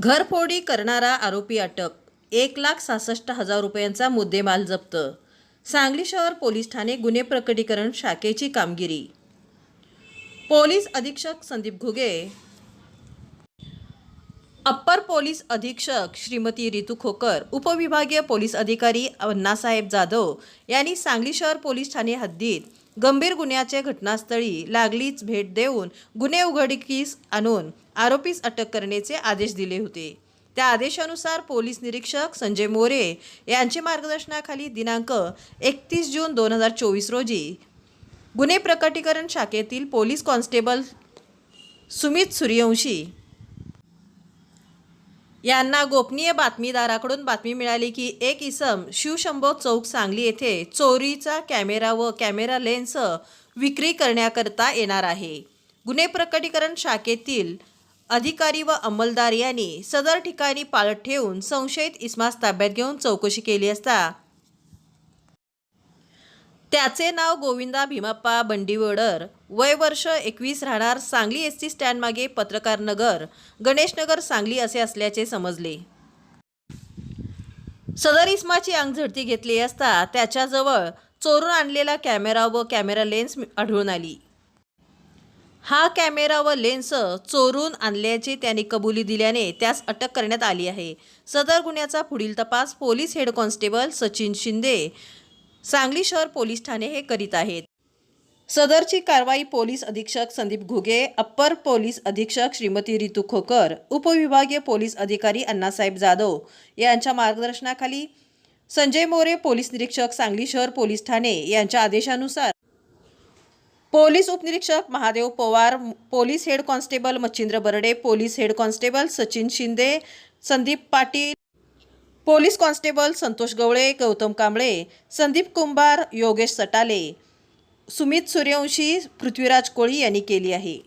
घरफोडी करणारा आरोपी अटक एक लाख सहासष्ट हजार रुपयांचा मुद्देमाल जप्त. सांगली शहर पोलीस ठाणे गुन्हे प्रकटीकरण शाखेची कामगिरी. पोलीस अधीक्षक संदीप घुगे. अप्पर पोलीस अधीक्षक श्रीमती रितू खोकर उपविभागीय पोलीस अधिकारी अण्णासाहेब जाधव यांनी सांगली शहर पोलीस ठाणे हद्दीत गंभीर गुन्ह्याच्या घटनास्थळी लागलीच भेट देऊन गुन्हे उघडकीस आणून आरोपीस अटक करण्याचे आदेश दिले होते. त्या आदेशानुसार पोलीस निरीक्षक संजय मोरे यांच्या मार्गदर्शनाखाली दिनांक एकतीस जून दोन हजार चोवीस रोजी गुन्हे प्रकटीकरण शाखेतील पोलीस कॉन्स्टेबल सुमित सूर्यवंशी यांना गोपनीय बातमीदाराकडून बातमी मिळाली की एक इसम शिवशंभो चौक सांगली येथे चोरीचा कॅमेरा व कॅमेरा लेन्स विक्री करण्याकरता येणार आहे. गुन्हे प्रकटीकरण शाखेतील अधिकारी व अंमलदार यांनी सदर ठिकाणी पाळत ठेवून संशयित इसमास ताब्यात घेऊन चौकशी केली असता त्याचे नाव गोविंदा भीमाप्पा बंडीवडर. वय वर्ष एकवीस राहणार सांगली एस टी स्टँडमागे पत्रकार नगर गणेशनगर सांगली असे असल्याचे समजले. सदर इस्माची अंगझडती घेतली असता त्याच्याजवळ चोरून आणलेला कॅमेरा व कॅमेरा लेन्स आढळून आली. हा कॅमेरा व लेन्स चोरून आणल्याची त्यांनी कबुली दिल्याने त्यास अटक करण्यात आली आहे. सदर गुन्ह्याचा पुढील तपास police head constable Sachin Shinde Sangli शहर पोलीस ठाणे हे करीत आहेत. सदरची कारवाई पोलीस अधीक्षक संदीप घुगे अप्पर पोलीस अधीक्षक श्रीमती रितू खोकर उपविभागीय पोलीस अधिकारी अण्णासाहेब जाधव यांच्या मार्गदर्शनाखाली संजय मोरे पोलीस निरीक्षक सांगली शहर पोलीस ठाणे यांच्या आदेशानुसार पोलीस उपनिरीक्षक Mahadev Pawar police head constable Machhindra Barde police head constable Sachin Shinde Sandeep Patil police constable Santosh Gawale Gautam Kamble Sandeep Kumbhar Yogesh Satale Sumit Suryavanshi Prithviraj Koli यांनी केली आहे.